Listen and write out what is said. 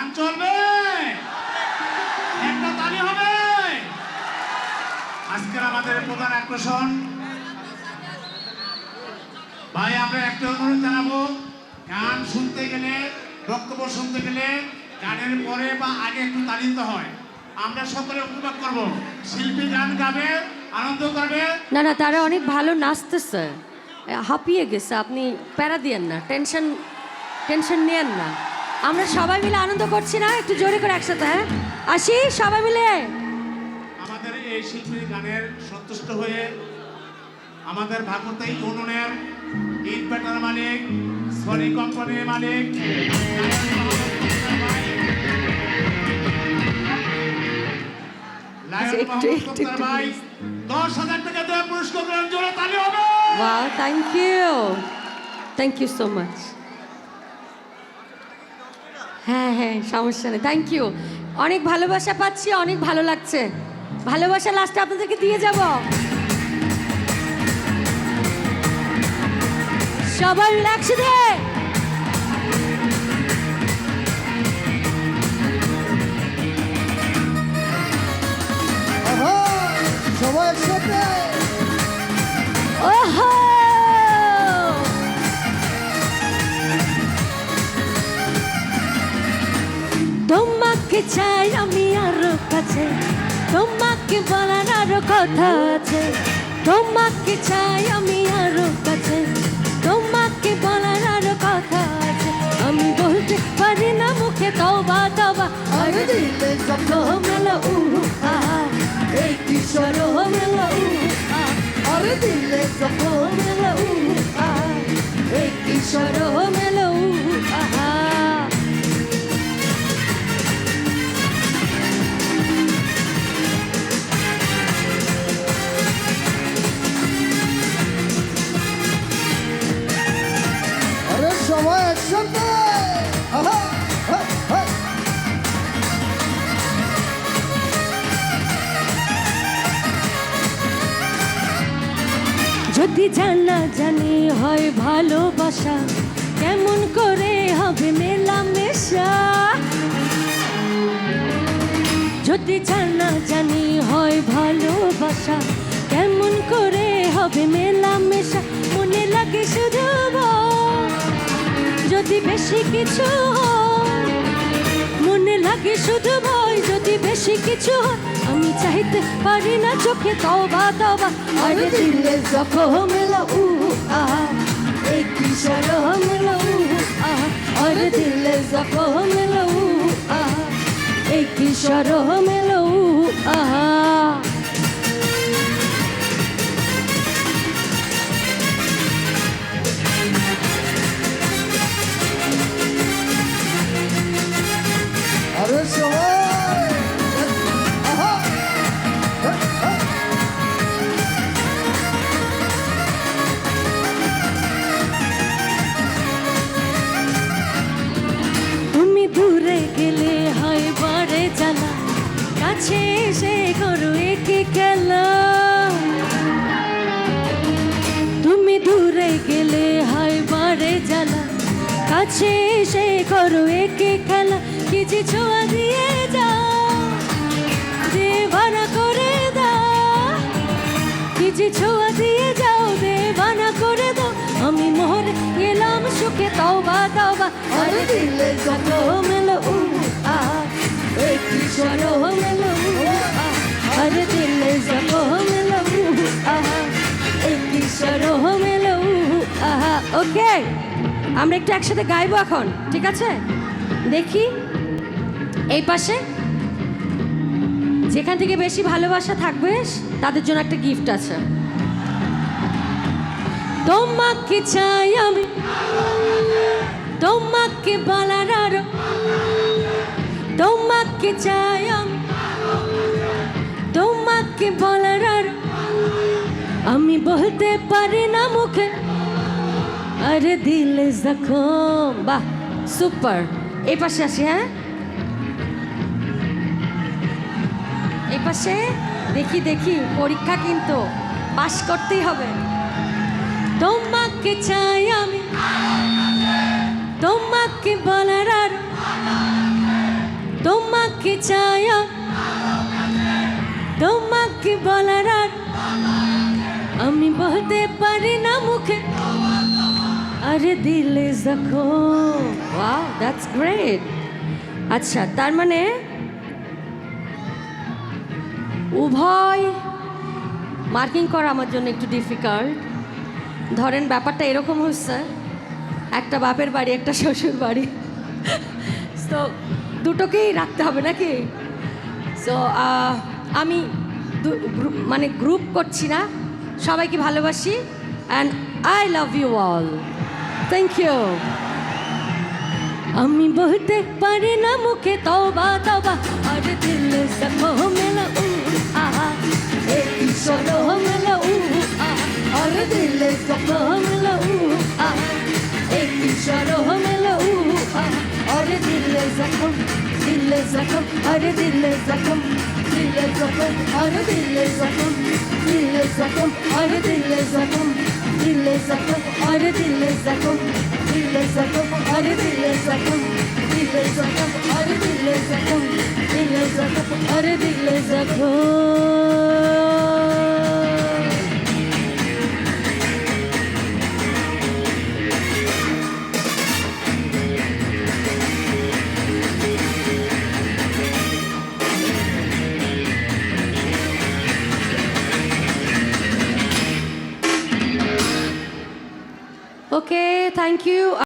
গান চলবে। একটা তালি হবে। আজকের আমাদের প্রধান আকর্ষণ। ভাই, আমরা একটা অনুরোধ জানাব, গান শুনতে গেলে, বক্তব্য শুনতে গেলে গানের পরে বা আগে একটু তালি দিতে হয়। আমরা সকলে উপভোগ করব। শিল্পী গান গাবে, আনন্দ করবে। না না, তারা অনেক ভালো নাচতেছে। হাঁপিয়ে গেছে। আপনি প্যারা দিয়েন না, টেনশন টেনশন নিয়েন না। আমরা সবাই মিলে আনন্দ করছি না? একটু জোরে করে একসাথে হ্যাঁ? আসি সবাই মিলে? আমাদের এই শিল্পী গানের সন্তুষ্ট হয়ে আমাদের ভাগবত ইউনিয়নের ইট ব্যাটার মালিক সনি কোম্পানির মালিক আচ্ছা, দশ হাজার টাকা দেওয়া পুরস্কার জোরে তালি হবে! Thank you thank you so much হ্যাঁ হ্যাঁ সমস্যা নেই। থ্যাংক ইউ অনেক ভালোবাসা পাচ্ছি, অনেক ভালো লাগছে। ভালোবাসা লাস্টে আপনাদেরকে দিয়ে যাব। মিলে একসাথে! চাই আমি আরও কাছে। তোমাকে বলার আরও কথা আছে। তোমাকে চাই আমি আরও কাছে। তোমাকে বলার আরও কথা আছে। আমি বলতে পারি না মুখে তবা তবা আরে দিলে যখন মেলা উ আহা। এই কিশোর মেলা উ আহা। আরে দিলে যখন মেলা উ আহা। এই কিশোর যদি জানা জানি হয় ভালোবাসা, কেমন করে হবে মেলামেশা? যদি জানা জানি হয় ভালোবাসা, কেমন করে হবে মেলামেশা? মনে লাগে শুধু যদি বেশি কিছু মনে লাগে শুধু যদি বেশি কিছু হয় আমি চাইতে পারি না চোখে তবা তবা আরে দিলে জখম মেলা এসে করো একে খেলা। তুমি দূরে গেলে হয় বারে জানা কাছে এসে করো একে খেলা কিছু ছোঁয়া দিয়ে যাও। দে ভাড়া করে দাও কিছু ছোঁয়া দিয়ে যাও। দে ভাড়া করে দাও আমি মোহরে গেলাম সুখে তওবা তওবা। আরে দিলে ওকে, আমরা একটু একসাথে গাইবো এখন, ঠিক আছে? দেখি, এই পাশে, যেখান থেকে বেশি ভালোবাসা থাকবে, তাদের জন্য একটা গিফট আছে। তোমাকে চাই আমি, তোমাকে বলার আরও, তোমাকে চাই আমি, তোমাকে বলার আরও। আমি বলতে পারি না মুখে আরে দিলে জখম, বাহ সুপার এই পাশে আসি হ্যাঁ? এই পাশে? দেখি দেখি, পরীক্ষা কিন্তু, পাশ করতেই হবে। তোমাকে চাই আমি, তোমাকে বলার আর, তোমাকে চায়া তোমাকে বলার আর, আমি বলতে পারি না মুখে। আরে দিলে জখম ওয়াও দ্যাটস গ্রেট আচ্ছা তার মানে উভয় মার্কিং করা আমার জন্য একটু ডিফিকাল্ট ধরেন ব্যাপারটা এরকম হচ্ছে, একটা বাপের বাড়ি, একটা শ্বশুর বাড়ি। তো দুটোকেই রাখতে হবে নাকি? সো আমি মানে গ্রুপ করছি না, সবাইকে ভালোবাসি and I love you all thank you আমি বলতে পারি না মুখে তবা তবা আর দিল সখো মেলা উ আহা এ ঈশ্বর মেলা উ আহা আর দিল সখো মেলা উ আহা এ ঈশ্বর মেলা উ আহা আর দিল জখম দিল জখম আর দিল জখম দিল জখম আর দিল জখম দিল জখম আর দিল জখম দিল জখম আর দিল জখম দিল জখম আর দিল জখম দিল জখম আর দিল জখম দিল জখম আর দিল জখম thank you.